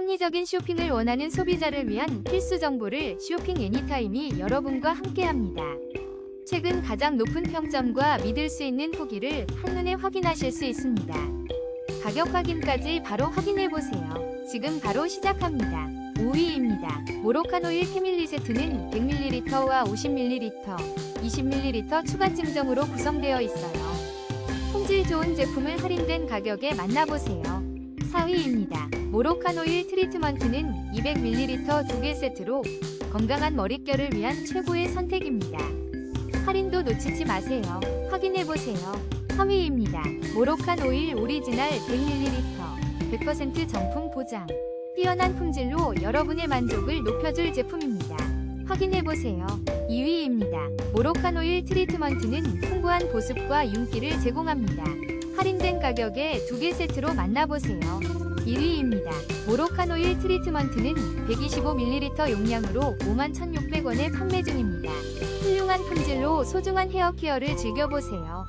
합리적인 쇼핑을 원하는 소비자를 위한 필수 정보를 쇼핑 애니타임이 여러분과 함께합니다. 최근 가장 높은 평점과 믿을 수 있는 후기를 한눈에 확인하실 수 있습니다. 가격 확인까지 바로 확인해 보세요. 지금 바로 시작합니다. 5위입니다. 모로칸 오일 패밀리 세트는 100ml와 50ml, 20ml 추가 증정으로 구성되어 있어요. 품질 좋은 제품을 할인된 가격에 만나보세요. 4위입니다. 모로칸 오일 트리트먼트는 200ml 2개 세트로 건강한 머릿결을 위한 최고의 선택입니다. 할인도 놓치지 마세요. 확인해보세요. 3위입니다. 모로칸 오일 오리지널 100ml 100% 정품 보장 뛰어난 품질로 여러분의 만족을 높여줄 제품입니다. 확인해보세요. 2위입니다. 모로칸 오일 트리트먼트는 풍부한 보습과 윤기를 제공합니다. 할인된 가격에 두 개 세트로 만나보세요. 1위입니다. 모로칸 오일 트리트먼트는 125ml 용량으로 51,600원에 판매 중입니다. 훌륭한 품질로 소중한 헤어케어를 즐겨보세요.